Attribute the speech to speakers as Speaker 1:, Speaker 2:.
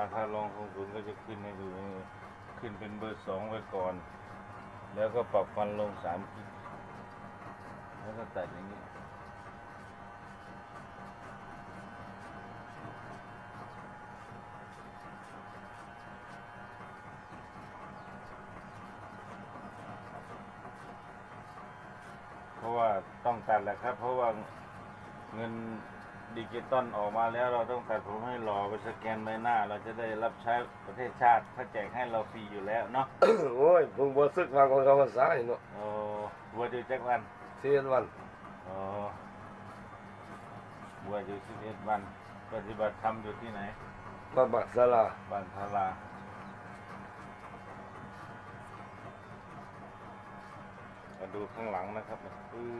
Speaker 1: าถ้าลองของศูนย์ก็จะขึ้นให้ดูนี่ขึ้นเป็นเบอร์สองไว้ก่อน แล้วก็ปรับฟันลงสามกิกแล้วก็ตัดอย่างนี้เพราะว่าต้องตัดแหละครับ เพราะว่าเงิน ดิจิตอลออกมาแล้วเราต้องตัดผมให้หล่อไปสแกนใบหน้า เราจะได้รับใช้ประเทศชาติเขาแจกให้เราฟรีอยู่แล้วเนาะ
Speaker 2: โอ้ยเพิ่งบ่ซึกฟังของเขาภาษาอีกเนาะ
Speaker 1: โอ้บัวอยู่จักวัน
Speaker 2: เสียนวัน
Speaker 1: อ๋อบัวอยู่สิบเอ็ดวัน ปฏิบัติธรรมอยู่ที่ไหน
Speaker 2: มาบักศาลา
Speaker 1: บ้านพารามาดูข้างหลังนะครับปื๊ด